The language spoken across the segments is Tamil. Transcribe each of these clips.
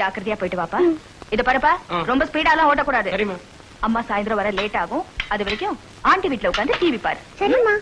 ஜாக்கிரதையா போயிட்டு வாப்பா. இத பாருப்பா. ரொம்ப ஸ்பீடாலாம் ஓட்டக்கூடாது. சரிம்மா அம்மா சாயந்தரம் வர லேட் ஆகும். அது வரைக்கும் ஆண்டி வீட்ல உட்காந்து டிவி பாரு. சரிம்மா.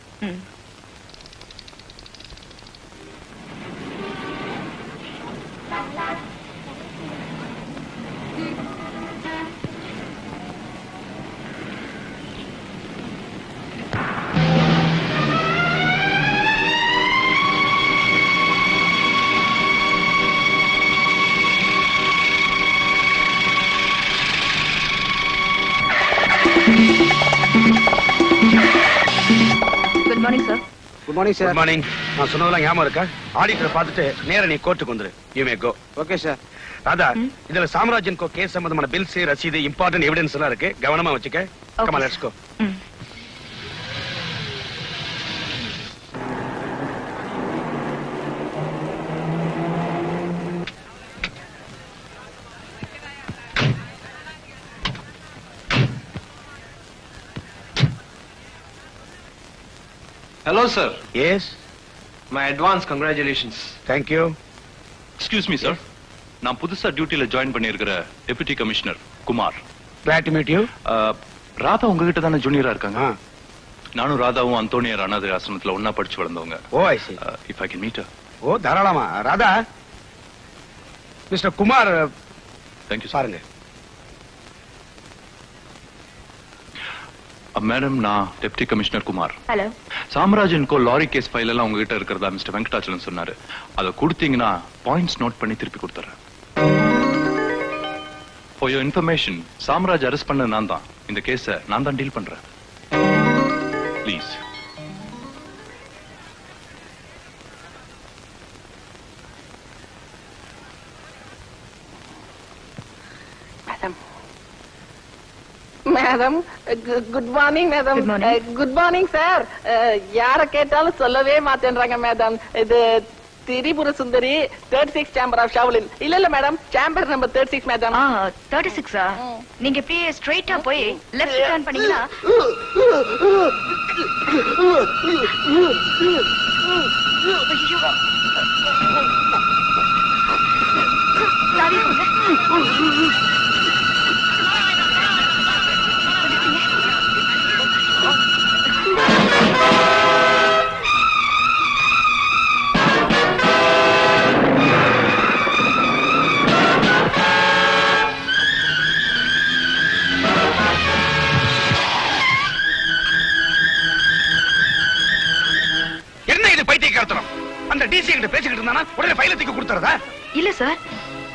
Good morning good sir morning நான் சொன்னதெல்லாம் ஞாபகம் இருக்கா? ஆடிட்டர் பார்த்துட்டு நேரா நீ கோர்ட்டுக்கு வந்துரு. You may go okay sir Radha. இதுல சாம்ராஜ்யன் கோ கேஸ் சம்பந்தமான பில்ஸ் ரசீது இம்பார்ட்டன்ட் எவிடன்ஸ் எல்லாம் இருக்கு. கவனமா வச்சுக்க. Comma. Let's go hello sir yes my advance congratulations thank you excuse me sir நான் புதுசா டியூட்டில ஜாயின் பண்ணியிருக்கிற deputy commissioner Kumar glad to meet you ah, Radha உங்ககிட்ட தானே ஜூனியரா இருக்காங்க? நானும் ராதாவும் அந்தோனியர் அனாதை ஆசிரமத்துல ஒன்னா படிச்சு வளர்ந்தவங்க. Oh I see if I can meet oh தாராளமா. Radha mister Kumar thank you sir பாருங்க. மேடம் நான் deputy commissioner Kumar. Hello Samrajan கோ லாரி கேஸ் ஃபைல் எல்லாம் உங்ககிட்ட இருக்கிறதா மிஸ்டர் வெங்கடாச்சலம் சொன்னாரு. அதை கொடுத்தீங்கன்னா பாயிண்ட்ஸ் நோட் பண்ணி திருப்பி கொடுத்துறேன். For your information Samraj arrest பண்ண நான் தான். இந்த கேஸை நான் தான் டீல் பண்றேன். Please madam good morning madam. Good morning sir யார கேட்டாலும் சொல்லவே மாட்டேன்றாங்க மேடம் இது Tripura Sundari third six chamber of Shaolin இல்ல இல்ல madam chamber number third six madam thirty சிக்ஸா நீங்க இப்படியே ஸ்ட்ரைட்டா போய் லெஃப்ட் டர்ன் பண்ணீங்கன்னா ஐயோ.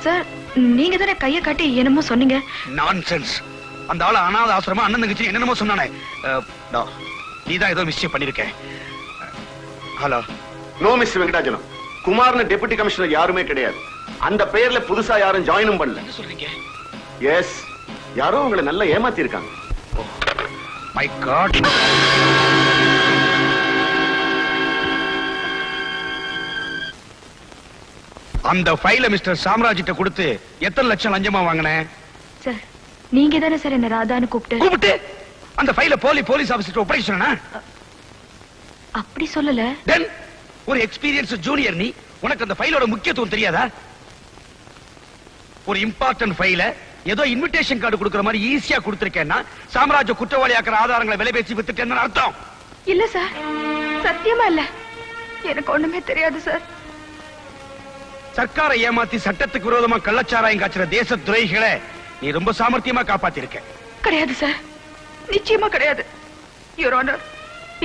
சார் நீங்க தானே கைய காட்டி என்னமோ சொன்னீங்க? நான்சென்ஸ் அந்த ஆளு அனாத ஆசிரமா அண்ணன் தங்கச்சி என்னென்னமோ சொன்னானே. no. நீதான் ஏதோ மிஸ்டேக் பண்ணிருக்க ஹலோ நோ மிஸ் வெங்கடாச்சலம் குமார்னு டெபுட்டி கமிஷனர் யாருமே கிடையாது. அந்த பெயர்ல புதுசா யாரும் ஜாயினும் பண்ணல. என்ன சொல்றீங்க? எஸ் யாரோ உங்களை நல்லா ஏமாத்தி இருக்காங்க மை காட் அந்த ஃபைல மிஸ்டர் சாம்ராஜ்கிட்ட கொடுத்து எத்தனை லட்சம் லஞ்சமா வாங்கினேன் சார் நீங்க தானே சார் என்ன ராதான்னு கூப்பிட்டு கூப்பிட்டு? அந்த ஃபைல போலி போலீஸ் ஆபீசர் ஒப்படைக்க சொன்னா அப்படி சொல்லல. தென் ஒரு எக்ஸ்பீரியன்ஸ் ஜூனியர் நீ உனக்கு அந்த ஃபைலோட முக்கியத்துவம் தெரியாதா? ஒரு இம்பார்ட்டன்ட் ஃபைல ஏதோ இன்விடேஷன் கார்டு கொடுக்கிற மாதிரி ஈஸியா கொடுத்திருக்கேன்னா சாம்ராஜ்ய குற்றவாளியாக்குற ஆதாரங்களை விலை பேசி வித்துட்டேன்னு அர்த்தம். இல்ல சார் சத்தியமா இல்ல. எனக்கு ஒண்ணுமே தெரியாது சார். சர்க்காரை ஏமாத்தி சட்டத்துக்கு விரோதமா கள்ளச்சாராயம் காய்ச்சுற தேச துறைகளை நீ ரொம்ப சாமர்த்தியமா காப்பாத்திருக்க. கிடையாது சார் நிச்சயமா கிடையாது. யுவர் ஆனர்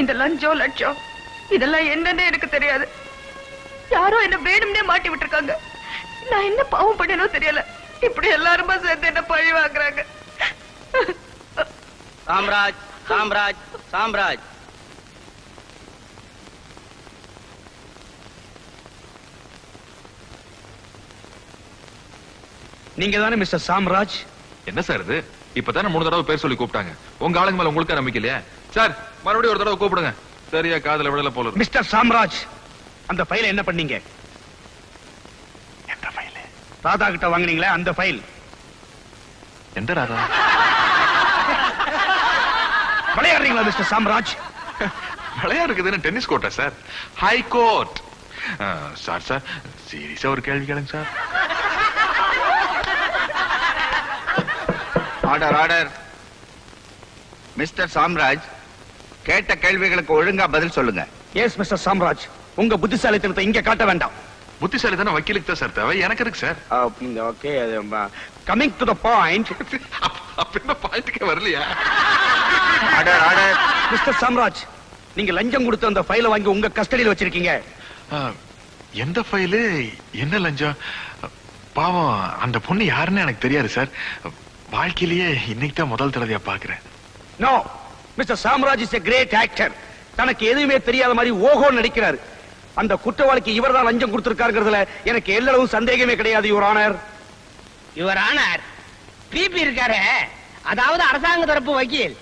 இந்த லஞ்சம் லட்சம் இதெல்லாம் என்னன்னு எனக்கு தெரியாது. யாரோ என்ன வேணும்னே மாட்டி விட்டுருக்காங்க. நான் என்ன பாவம் பண்ணனோ தெரியல. இப்படி எல்லாருமா சேர்ந்து என்ன பழி வாங்குறாங்க? சாம்ராஜ் சாம்ராஜ் சாம்ராஜ். நீங்க தானே மிஸ்டர் சாம்ராஜ்? என்ன சார் இது? இப்பதானே மூணு தடவை பேர் சொல்லி கூப்பிட்டாங்க. உங்க ஆளுங்க மேல உங்களுக்கு நம்பிக்கை இல்லையா? சார் மறுபடியும் ஒரு தடவை கூப்பிடுங்க. சரியா காதுல விடல போல இருக்கு. மிஸ்டர் சாம்ராஜ் அந்த ஃபைல என்ன பண்ணீங்க? எந்த ஃபைல் ராதா கிட்ட வாங்குனீங்களே அந்த ஃபைல் எந்த ராதா? விளையாடுறீங்களா மிஸ்டர் சாம்ராஜ்? விளையாடுறதுன்னு tennis கோர்ட்டா sir? High court sir sir சீரியஸா ஒரு கேள்வி கேளுங்க sir. Order order. Mister Samraj கேட்ட கேள்விகளுக்கு ஒழுங்கா பதில் சொல்லுங்க. Yes mister Samraj. உங்க புத்திசாலித்தனத்தை இங்க காட்ட வேண்டாம். புத்திசாலி தானே வக்கீலுக்கு தான் சார். தேவை. எனக்கு இருக்கு sir. Okay coming to the point அப்ப என்ன பாயிண்ட்டுக்கே வரலையா? Order order. மிஸ்டர் சாம்ராஜ் நீங்க லஞ்சம் கொடுத்து அந்த ஃபைலை வாங்கி உங்க கஸ்டடியில் வச்சிருக்கீங்க. எந்த ஃபைலு என்ன லஞ்சம்? பாவம் அந்த பொண்ணு யாருன்னு எனக்கு தெரியாது சார். வாழ்க்கையிலேயே இன்னைக்கு தான் முதல் தடவையா பாக்குறேன் no mister Samraj is a great actor தனக்கு எதுவுமே தெரியாத மாதிரி ஓஹோ நடிக்கிறார். அந்த குற்றவாளிக்கு இவர்தான் லஞ்சம் கொடுத்திருக்காருங்கிறதுல எனக்கு எல்லளவும் சந்தேகமே கிடையாது your honour your honour BP இருக்காரு. அதாவது அரசாங்க தரப்பு வக்கீல்.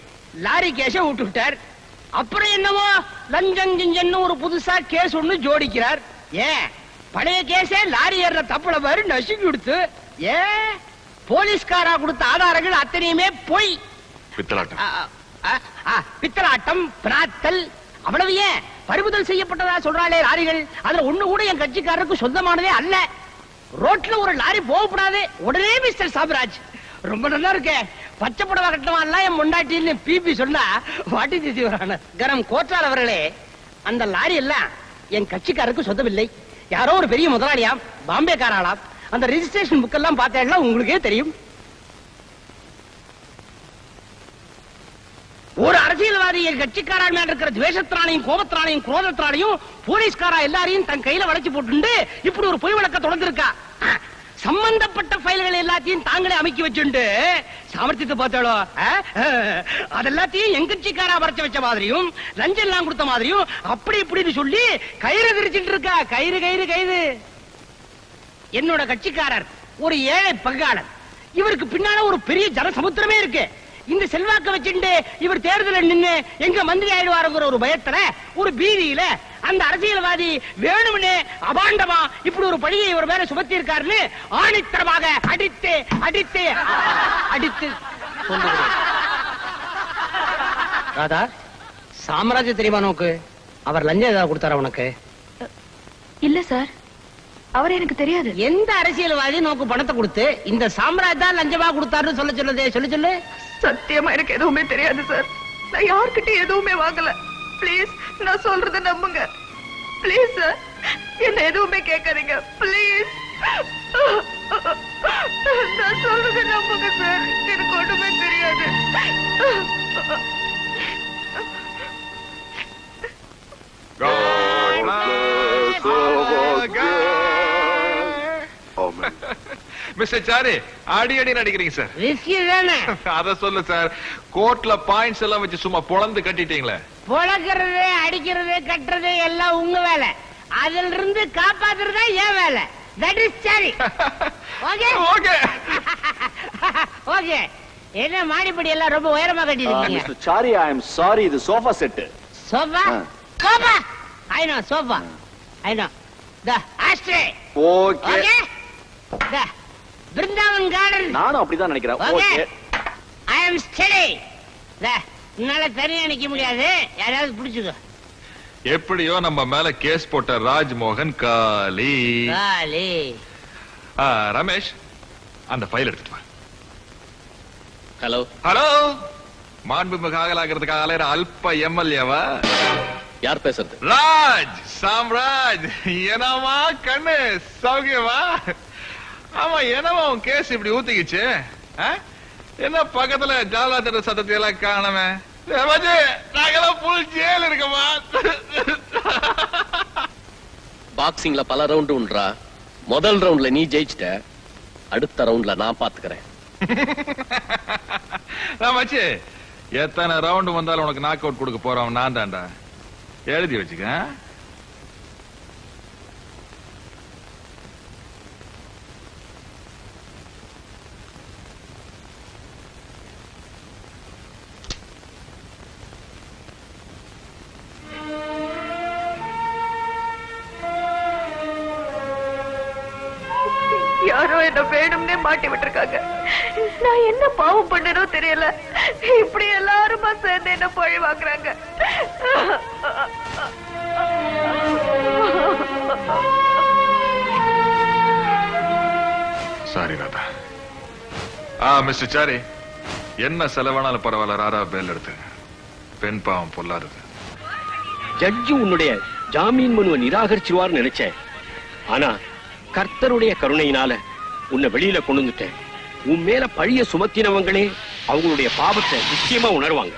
லாரி கேஸ விட்டு விட்டார் அப்புறம் என்னவோ லஞ்சம் கிஞ்சன்னு ஒரு புதுசா கேஸ் ஒண்ணு ஜோடிக்கிறார். ஏன்? பழைய கேஸே லாரி ஏறுற தப்புல பாரு நசுக்கி கொடுத்து ஏன்? போலீஸ்காரா கொடுத்த ஆதாரங்கள் அத்தனையுமே பொய். பித்தலாட்டம். ஆ, ஆ, ஆ, பித்தலாட்டம் பிராத்தல் அவ்வளவு ஏன்? பறிமுதல் செய்யப்பட்டதா சொல்றாளே லாரிகள். அதுல ஒண்ணு கூட என் கட்சிக்காரருக்கு சொந்தமானதே அல்ல. ரோட்ல ஒரு லாரி போகக்கூடாது உடனே மிஸ்டர் சாம்ராஜ் ரொம்ப நல்லா இருக்கே. பச்சை புடவை கட்டவன் எல்லாம் என் முண்டாட்டின்னு பிபி சொன்னா வாட்டி திசி வரான. கரம் கோட்டால் அவர்களே அந்த லாரி எல்லாம் என் கட்சிக்காரருக்கு சொந்தமில்லை. யாரோ ஒரு பெரிய முதலாளியாம் பாம்பே காராளாம் அந்த ரெஜிஸ்ட்ரேஷன் புக் எல்லாம் பார்த்தேன்னா உங்களுக்கே தெரியும். ஒரு அரசியல்வாதி என் கட்சிக்காரன் மேல இருக்கிற துவேஷத்தினாலையும் கோபத்தினாலையும் குரோதத்தினாலையும் போலீஸ்காரா எல்லாரையும் தன் கையில வளைச்சு போட்டுண்டு இப்படி ஒரு பொய் வழக்க தொடர்ந்திருக்கா? சம்பந்தப்பட்ட ஃபைல்கள் எல்லாத்தையும் தாங்களே அமைக்கி வச்சுண்டு சாமர்த்தியத்தை பார்த்தாலோ அதெல்லாத்தையும் என் கட்சிக்காரா வரைச்சு வச்ச மாதிரியும் லஞ்சம் எல்லாம் கொடுத்த மாதிரியும் அப்படி இப்படின்னு சொல்லி கயிறு திரிச்சுட்டு இருக்கா? கயிறு கயிறு கயிறு. என்னோட கட்சிக்காரர் ஒரு ஏழை பங்காளர். இவருக்கு பின்னால ஒரு பெரிய ஜனசமுத்திரமே இருக்கு. இந்த செல்வாக்க வச்சுட்டு இவர் தேர்தலில் நின்னு எங்க மந்திரி ஆயிடுவாருங்கிற ஒரு பயத்துல ஒரு பீதியில அந்த அரசியல்வாதி வேணும்னு அபாண்டமா இப்படி ஒரு பழியை இவர் மேல சுமத்தி இருக்காருன்னு ஆணித்தரமாக அடித்து அடித்து அடித்து ராதா சாம்ராஜ்ய தெரியுமா நோக்கு அவர் லஞ்சம் ஏதாவது கொடுத்தாரா உனக்கு? இல்ல சார். அவர் எனக்கு தெரியாது. எந்த அரசியல்வாதி நோக்கு பணத்தை கொடுத்து இந்த சாம்ராஜ் தான் லஞ்சமா கொடுத்தாருன்னு சொல்ல சொல்லுதே சொல்லு சொல்லு. சத்தியமா எனக்கு எதுவுமே தெரியாது சார். நான் யார்கிட்ட எதுவுமே வாங்கல. ப்ளீஸ் நான் சொல்றத நம்புங்க. Please sir. என்ன எதுவுமே கேட்காதீங்க. ப்ளீஸ் நான் சொல்றத நம்புங்க சார். எனக்கு ஒண்ணுமே தெரியாது. மிஸ்டர் சாரி அடி அடி நடிக்கிறீங்க சார் ரிஸ்கி தானே? அத சொல்லு சார் கோர்ட்ல பாயிண்ட்ஸ் எல்லாம் வச்சு சும்மா பொளந்து கட்டிட்டீங்களே. பொழக்கிறது அடிக்கிறது கட்டுறது எல்லாம் உங்க வேலை. அதுல இருந்து காப்பாத்துறதா என் வேலை. தட் இஸ் சரி ஓகே ஓகே ஓகே என்ன மாடிப்படி எல்லாம் ரொம்ப உயரமா கட்டிருக்கீங்க mister sorry I am sorry இது sofa set sofa sofa I know sofa I know the ashtray okay okay the Brindavan garden நானும் அப்படிதான் நினைக்கிறேன். Okay I am study the என்னால தனியா நிக்க முடியாது. யாராவது பிடிச்சுக்கோ. எப்படியோ நம்ம மேல கேஸ் போட்ட ராஜ்மோகன் காலி. காலி. ஆ, ரமேஷ் அந்த ஃபைல் எடுத்துட்டு வா. ஹலோ ஹலோ மாண்புமிகு ஆகலாகிறதுக்காக அலையிற அல்ப எம்எல்ஏவா? யார் பேசுறது? ராஜ் சாம்ராஜ் என்னமா கண்ணு சௌக்கியமா? ஆமா என்னமா உன் கேஸ் இப்படி ஊத்திக்கிச்சு? என்ன பக்கத்துல ஜாலாத்திர சத்தத்தை எல்லாம் காணமே? நாங்கெல்லாம் புல் ஜெயில் இருக்கமா பாக்ஸிங்ல பல ரவுண்ட் உண்டுறா முதல் ரவுண்ட்ல நீ ஜெயிச்சிட்ட. அடுத்த ரவுண்ட்ல நான் பாத்துக்கிறேன். மச்சி எத்தனை ரவுண்ட் வந்தாலும் உனக்கு நாக் அவுட் கொடுக்க போறவன் நான் தான்டா. எழுதி வச்சுக்க யாரோ என்ன வேணும்னே மாட்டி விட்டுருக்காங்க. நான் என்ன பாவம் பண்ணனோ தெரியல. இப்படி எல்லாருமா சேர்ந்து என்ன பழி வாங்குறாங்க. சாரி ராதா. ஆ மிஸ்டர் சாரி. என்ன செலவானாலும் பரவாயில்ல ராரா பேல் எடுத்து. பெண் பாவம் பொல்லாதது. ஜட்ஜி உன்னுடைய ஜாமீன் மனுவை நிராகரிச்சிருவார்னு நினைச்சேன். ஆனா கர்த்தருடைய கருணையினால உன்னை வெளியில கொண்டு வந்துட்டேன். உன் மேல பழிய சுமத்தினவங்களே அவங்களுடைய பாவத்தை நிச்சயமா உணர்வாங்க.